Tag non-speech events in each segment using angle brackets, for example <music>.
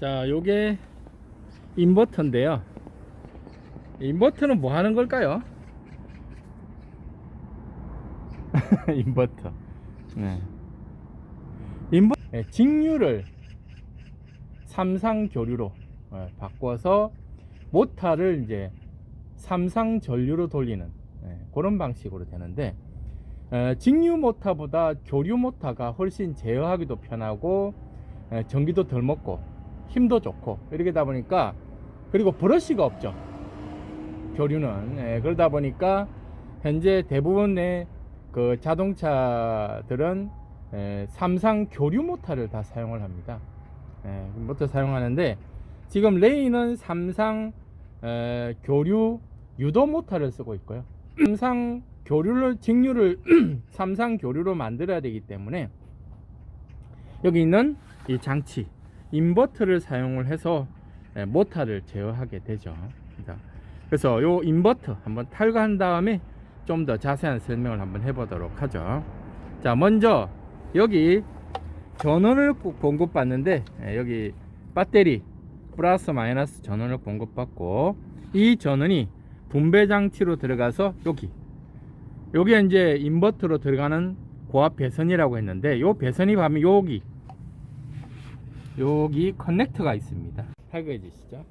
자, 요게 인버터인데요. 인버터는 뭐 하는 걸까요? <laughs> 인버터. 네. 인버 네, 직류를 삼상 교류로 어, 바꿔서 모터를 이제 삼상 전류로 돌리는 예, 그런 방식으로 되는데 어, 직류 모터보다 교류 모터가 훨씬 제어하기도 편하고 예, 전기도 덜 먹고 힘도 좋고 이렇게다 보니까 그리고 브러쉬가 없죠. 교류는. 예, 그러다 보니까 현재 대부분의 그 자동차들은 예, 삼상 교류 모터를 다 사용을 합니다. 예, 모터 사용하는데 지금 레이는 삼상 에, 교류 유도 모터를 쓰고 있고요. 삼상 교류를 직류를 <clears throat> 삼상 교류로 만들어야 되기 때문에 여기 있는 이 장치 인버터를 사용을 해서 에, 모터를 제어하게 되죠. 자, 그래서 요 인버터 한번 탈거한 다음에 좀 더 자세한 설명을 한번 해보도록 하죠. 자, 먼저 여기 전원을 꼭 공급받는데 에, 여기 배터리 플러스 마이너스 전원을 공급받고 이 전원이 분배 장치로 들어가서 여기 여기 이제 인버터로 들어가는 고압 배선이라고 했는데 요 배선이 가면 여기 여기 커넥터가 있습니다. 탈거해 주시죠.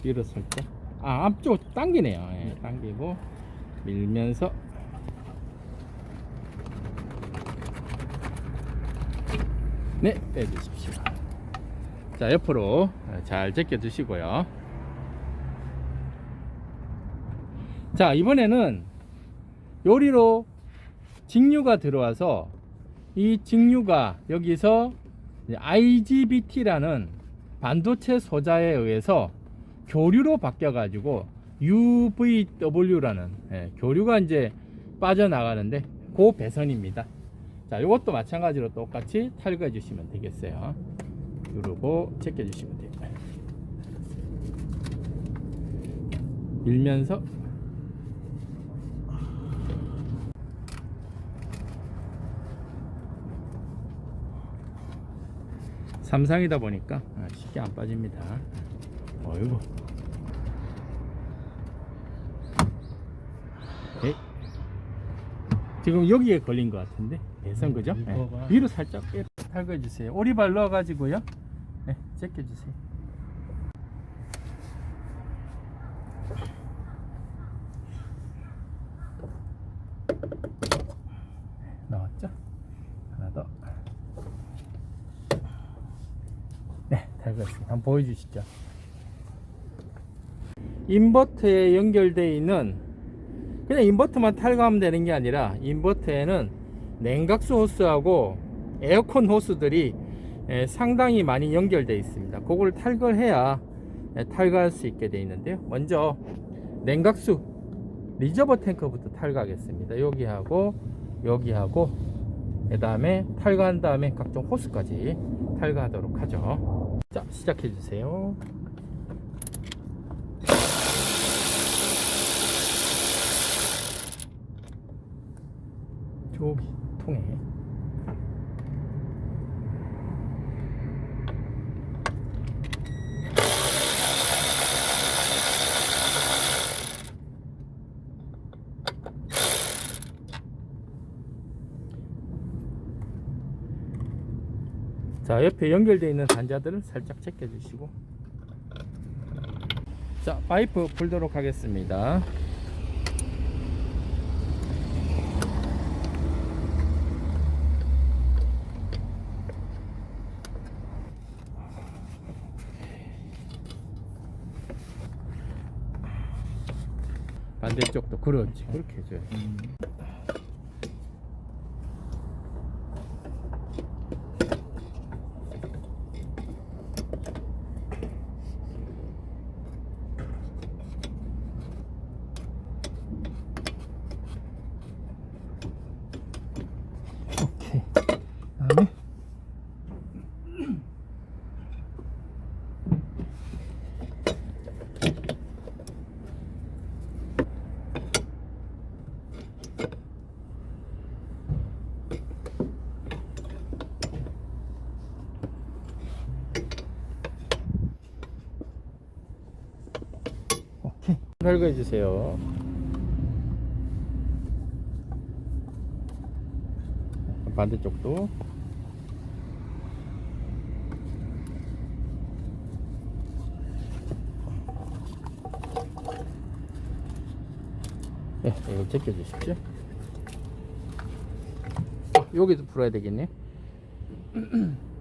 뒤로 살짝 아 앞쪽 당기네요. 예, 당기고 밀면서. 네 빼주십시오. 자 옆으로 잘 제껴 주시고요. 자 이번에는 요리로 직류가 들어와서 이 직류가 여기서 IGBT라는 반도체 소자에 의해서 교류로 바뀌어 가지고 UVW라는 예, 교류가 이제 빠져나가는데 그 배선입니다 자 이것도 마찬가지로 똑같이 탈거해 주시면 되겠어요 누르고 제껴 주시면 돼요. 밀면서 삼상이다 보니까 아, 쉽게 안 빠집니다. 어이구. 에? 지금 여기에 걸린 것 같은데 배선 그죠? 네. 위로 살짝 빼 탈거해 주세요. 오리발 넣어 가지고요. 네, 제껴 주세요. 나왔죠? 하나 더. 네, 탈거했습니다. 한번 보여주시죠. 인버터에 연결되어 있는 그냥 인버터만 탈거하면 되는 게 아니라 인버터에는 냉각수 호스하고 에어컨 호스들이 에, 상당히 많이 연결되어 있습니다. 그걸 탈거를 해야 에, 탈거할 수 있게 되어 있는데요. 먼저 냉각수 리저버 탱크부터 탈거하겠습니다. 여기하고 여기하고 그 다음에 탈거한 다음에 각종 호스까지 탈거하도록 하죠. 자 시작해 주세요. 저기 통에 자 옆에 연결되어 있는 단자들은 살짝 제껴 주시고. 자 파이프 풀도록 하겠습니다. 반대쪽도 그렇지. 그렇게 해줘야 돼 설거해 주세요. 반대쪽도 네, 이거 제껴 주십시오. 어, 여기도 풀어야 되겠네. <clears throat>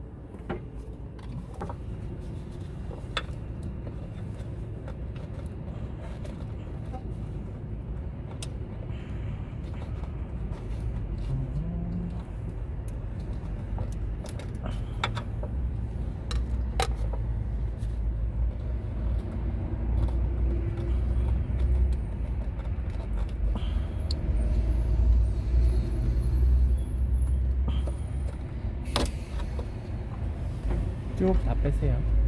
쭉 다 빼세요.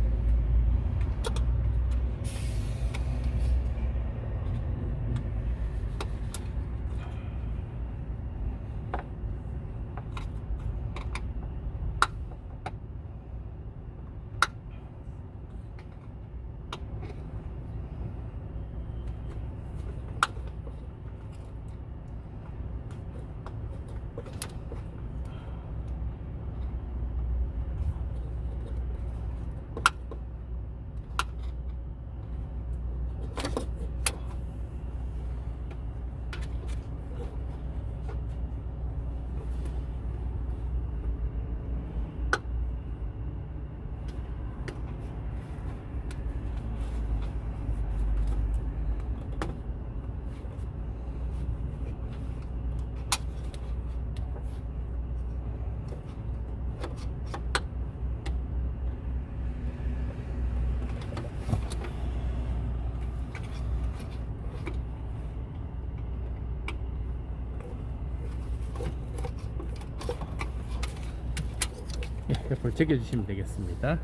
제껴주시면 되겠습니다.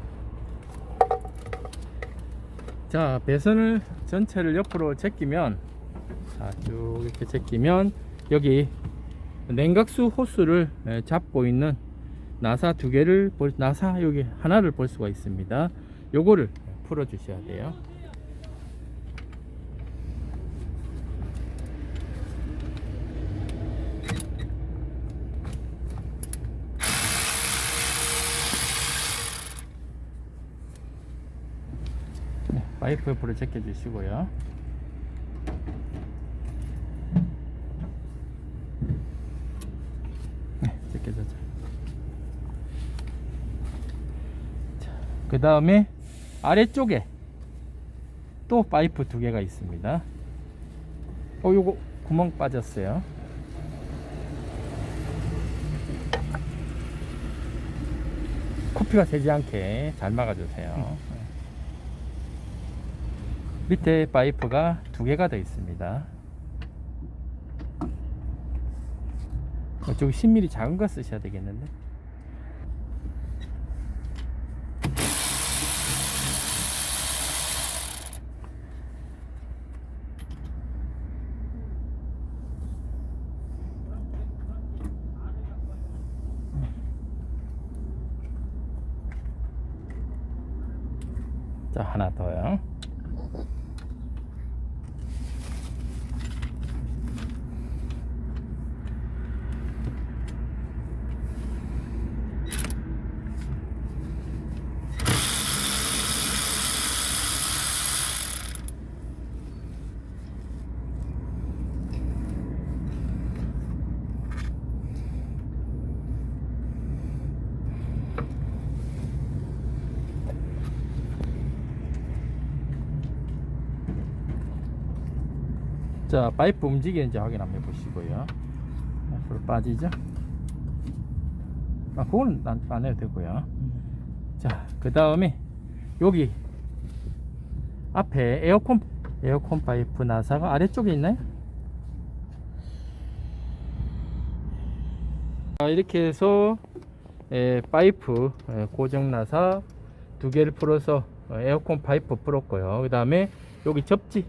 자, 배선을 전체를 옆으로 제끼면, 자, 쭉 이렇게 제끼면, 여기 냉각수 호스를 예, 잡고 있는 나사 두 개를, 볼, 나사 여기 하나를 볼 수가 있습니다. 요거를 풀어 주셔야 돼요. 네, 파이프 옆으로 제껴 주시고요. 네, 제껴졌죠. 그 다음에 아래쪽에 또 파이프 두 개가 있습니다. 어, 요거 구멍 빠졌어요. 코피가 새지 않게 잘 막아주세요. 밑에 파이프가 두 개가 더 있습니다. 이쪽 10mm 작은 거 쓰셔야 되겠는데. 자, 하나 더요. 자, 파이프 움직이는지 확인 한번 해보시고요. 앞으로 빠지죠? 아, 그거는 안, 안 해도 되고요. 자, 그 다음에 여기 앞에 에어컨 에어컨 파이프 나사가 아래쪽에 있나요? 자, 이렇게 해서 에, 파이프 에, 고정 나사 두 개를 풀어서 어, 에어컨 파이프 풀었고요. 그 다음에 여기 접지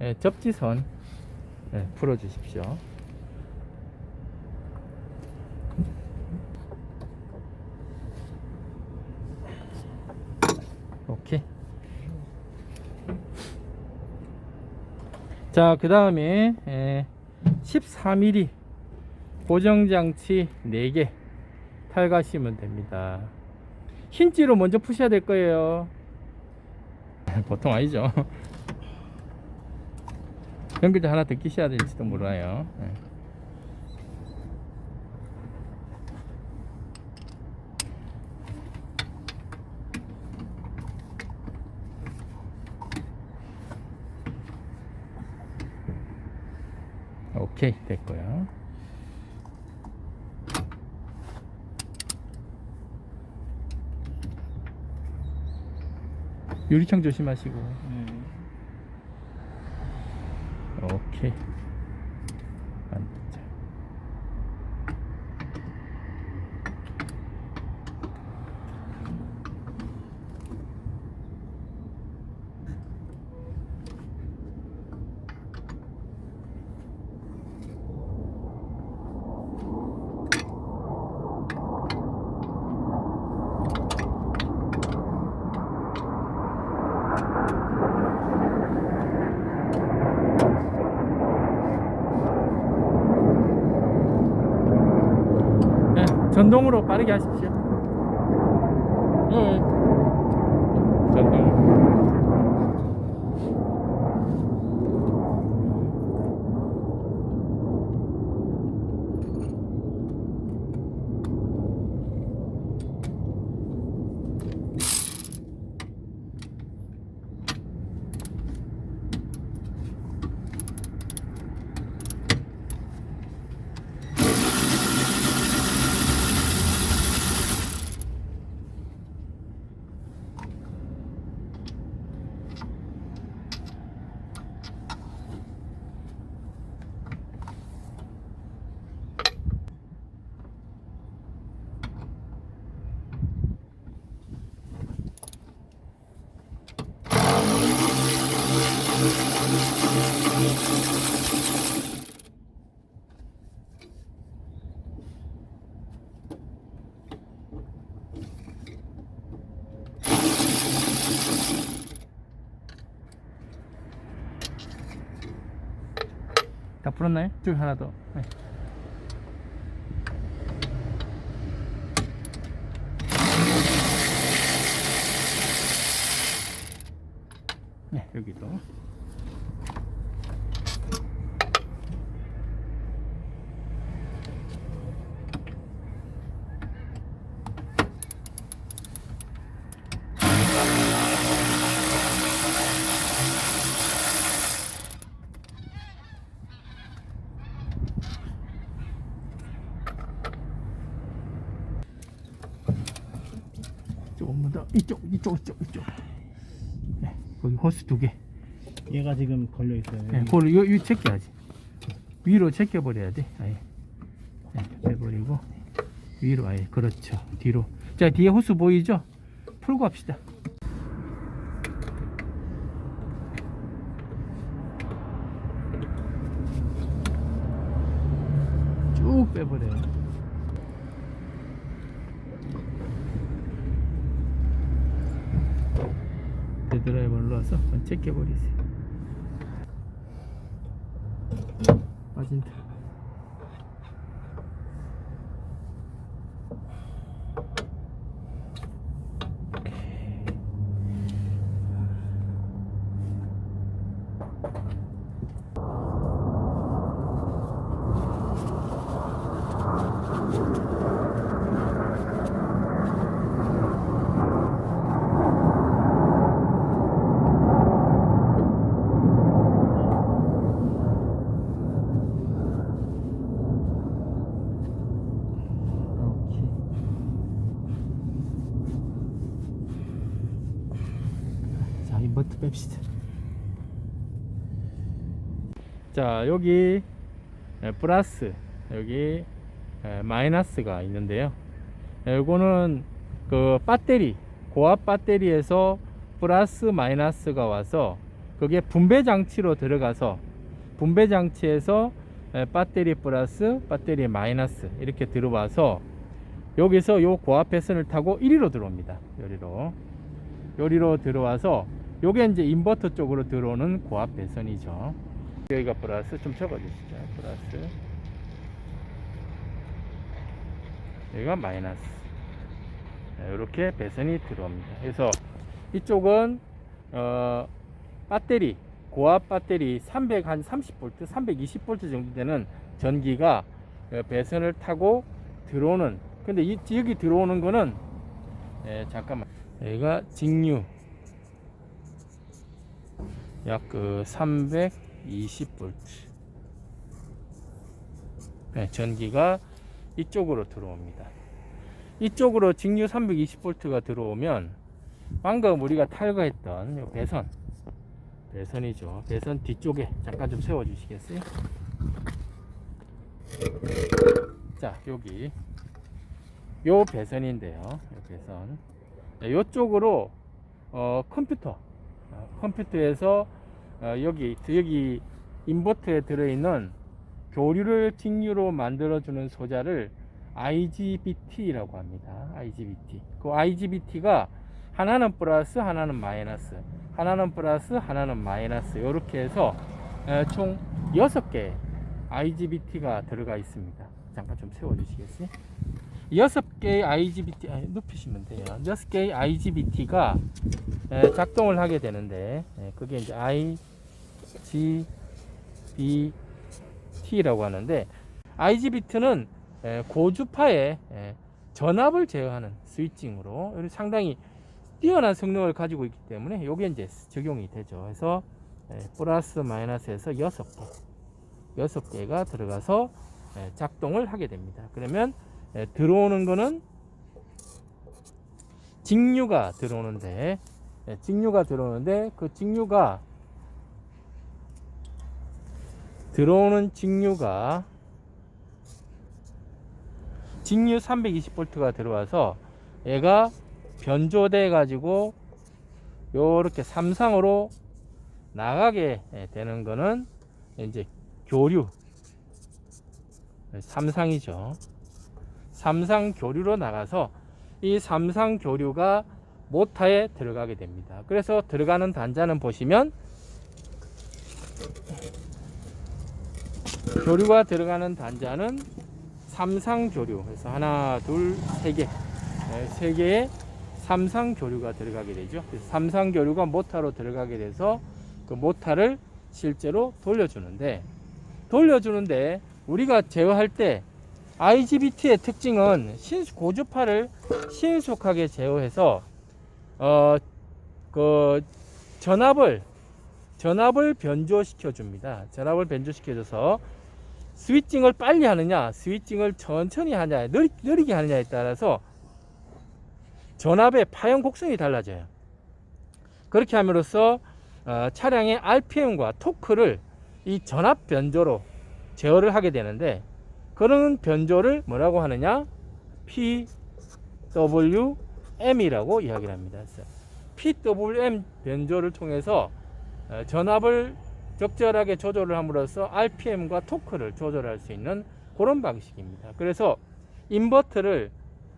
에, 접지선 에, 풀어 주십시오. 오케이. 자, 그 다음에 14mm 고정장치 4개 탈가시면 됩니다. 흰지로 먼저 푸셔야 될 거예요. <laughs> 보통 아니죠. 연결도 하나 더 끼셔야 될지도 몰라요. 예. 오케이 됐고요. 유리창 조심하시고. 오케이. 앉자. 네, 전동으로 빠르게 하십시오. 네. 전동. 다 풀었나요? 쭉 하나 더. 네. 네, 여기도. 조금만 더 이쪽, 이쪽, 이쪽, 이쪽. 네, 거기 호스 두 개. 얘가 지금 걸려 있어요. 네, 그걸 이거, 이거 제껴야지. 위로 제껴버려야 돼. 아예. 네, 빼버리고 위로 아예 그렇죠. 뒤로. 자 뒤에 호스 보이죠? 풀고 합시다. 쭉 빼버려요. 데드라이버를 넣어서 제껴버리세요. 빠진다. 오케이. 자, 이 버트 뺍시다. 자, 여기 에, 플러스, 여기 에, 마이너스가 있는데요. 에, 요거는 그 배터리, 고압 배터리에서 플러스 마이너스가 와서 그게 분배 장치로 들어가서 분배 장치에서 에, 배터리 플러스, 배터리 마이너스 이렇게 들어와서 여기서 요 고압 배선을 타고 1위로 들어옵니다. 요리로. 요리로 들어와서 요게 이제 인버터 쪽으로 들어오는 고압 배선이죠. 여기가 플러스 좀 적어주시죠. 플러스. 여기가 마이너스. 이렇게 배선이 들어옵니다. 그래서 이쪽은 어, 배터리 고압 배터리 300 한 30V, 320V 정도 되는 전기가 어, 배선을 타고 들어오는 근데 이 여기 들어오는 거는 예, 잠깐만 여기가 직류 약 그 320V 네, 전기가 이쪽으로 들어옵니다. 이쪽으로 직류 320V가 들어오면 방금 우리가 탈거했던 요 배선 배선이죠. 배선 뒤쪽에 잠깐 좀 세워 주시겠어요? 자, 여기 요 배선인데요. 요 배선. 네, 요쪽으로 어, 컴퓨터 어, 컴퓨터에서 어, 여기 여기 인버터에 들어있는 교류를 직류로 만들어주는 소자를 IGBT라고 합니다. IGBT. 그 IGBT가 하나는 플러스, 하나는 마이너스, 하나는 플러스, 하나는 마이너스 이렇게 해서 에, 총 6개 IGBT가 들어가 있습니다. 잠깐 좀 세워주시겠어요? 6개의 IGBT, 아, 눕히시면 돼요. 6개의 IGBT가 작동을 하게 되는데 에, 그게 이제 IGBT라고 하는데 IGBT는 고주파의 에, 전압을 제어하는 스위칭으로 상당히 뛰어난 성능을 가지고 있기 때문에 이게 이제 적용이 되죠. 그래서 에, 플러스 마이너스에서 여섯 개, 여섯 개가 들어가서 에, 작동을 하게 됩니다. 그러면 에, 들어오는 거는 직류가 들어오는데 에, 직류가 들어오는데 그 직류가 들어오는 직류가 직류 320V가 들어와서 얘가 변조돼 가지고 요렇게 삼상으로 나가게 되는 거는 이제 교류 삼상이죠. 삼상 교류로 나가서 이 삼상 교류가 모타에 들어가게 됩니다. 그래서 들어가는 단자는 보시면 교류가 들어가는 단자는 삼상 교류. 그래서 하나, 둘, 세 개. 네, 세 개의 삼상 교류가 들어가게 되죠. 그래서 삼상 교류가 모타로 들어가게 돼서 그 모타를 실제로 돌려주는데 돌려주는데 우리가 제어할 때 IGBT의 특징은 신 고주파를 신속하게 제어해서 어 그 전압을 전압을 변조시켜 줍니다. 전압을 변조시켜 줘서 스위칭을 빨리 하느냐, 스위칭을 천천히 하냐, 느리, 느리게 하느냐에 따라서 전압의 파형 곡선이 달라져요. 그렇게 함으로써 어, 차량의 RPM과 토크를 이 전압 변조로 제어를 하게 되는데 그런 변조를 뭐라고 하느냐? PWM이라고 이야기를 합니다. PWM 변조를 통해서 어, 전압을 적절하게 조절을 함으로써 RPM과 토크를 조절할 수 있는 그런 방식입니다. 그래서 인버터를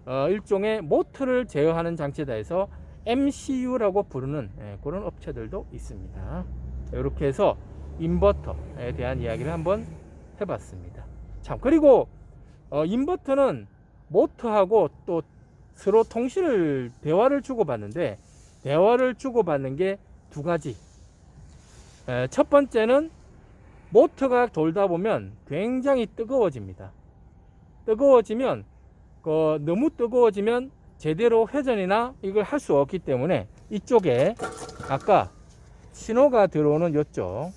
어, 일종의 모터를 제어하는 장치다 해서 MCU라고 부르는 예, 그런 업체들도 있습니다. 이렇게 해서 인버터에 대한 이야기를 한번 해봤습니다. 참 그리고 어, 인버터는 모터하고 또 서로 통신을 대화를 주고받는데 대화를 주고받는 게 두 가지. 에, 첫 번째는 모터가 돌다 보면 굉장히 뜨거워집니다. 뜨거워지면 그 너무 뜨거워지면 제대로 회전이나 이걸 할 수 없기 때문에 이쪽에 아까 신호가 들어오는 이쪽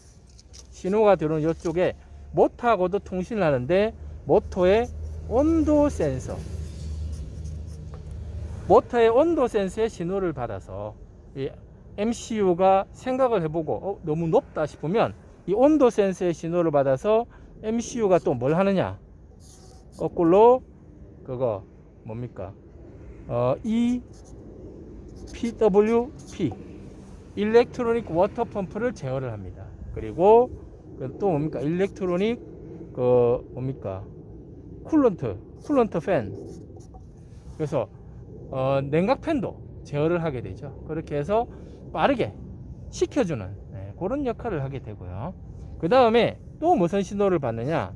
신호가 들어오는 이쪽에 모터하고도 통신을 하는데 모터의 온도 센서 모터의 온도 센서의 신호를 받아서 이 MCU가 생각을 해보고 어, 너무 높다 싶으면 이 온도 센서의 신호를 받아서 MCU가 또 뭘 하느냐? 거꾸로 그거 뭡니까? 어, EPWP 일렉트로닉 워터 펌프를 제어를 합니다. 그리고 그또 뭡니까? 일렉트로닉 그 뭡니까? 쿨런트 쿨런트 팬. 그래서 어, 냉각 팬도 제어를 하게 되죠. 그렇게 해서 빠르게 식혀주는 네, 그런 역할을 하게 되고요. 그 다음에 또 무슨 신호를 받느냐?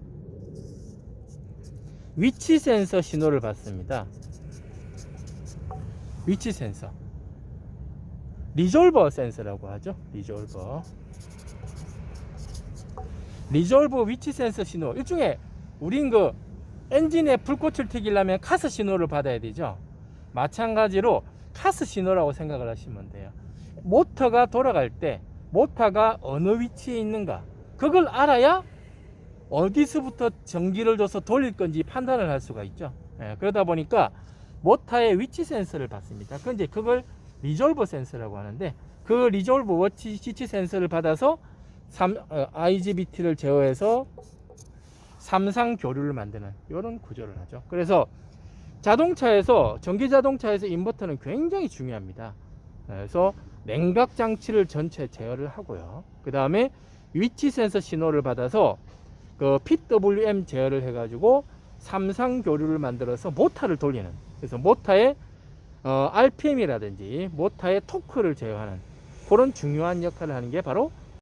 위치 센서 신호를 받습니다. 위치 센서. 리졸버 센서라고 하죠. 리졸버. 리졸브 위치 센서 신호. 일종의 우린 그 엔진에 불꽃을 튀기려면 카스 신호를 받아야 되죠. 마찬가지로 카스 신호라고 생각을 하시면 돼요. 모터가 돌아갈 때 모터가 어느 위치에 있는가 그걸 알아야 어디서부터 전기를 줘서 돌릴 건지 판단을 할 수가 있죠. 예, 그러다 보니까 모터의 위치 센서를 받습니다. 그 이제 그걸 리졸버 센서라고 하는데 그 리졸버 워치 위치 센서를 받아서 삼, 어, IGBT를 제어해서 삼상 교류를 만드는 이런 구조를 하죠. 그래서 자동차에서 전기 자동차에서 인버터는 굉장히 중요합니다. 그래서 냉각 장치를 전체 제어를 하고요. 그 다음에 위치 센서 신호를 받아서 그 PWM 제어를 해가지고 삼상 교류를 만들어서 모터를 돌리는. 그래서 모터의 어, RPM이라든지 모터의 토크를 제어하는 그런 중요한 역할을 하는 게 바로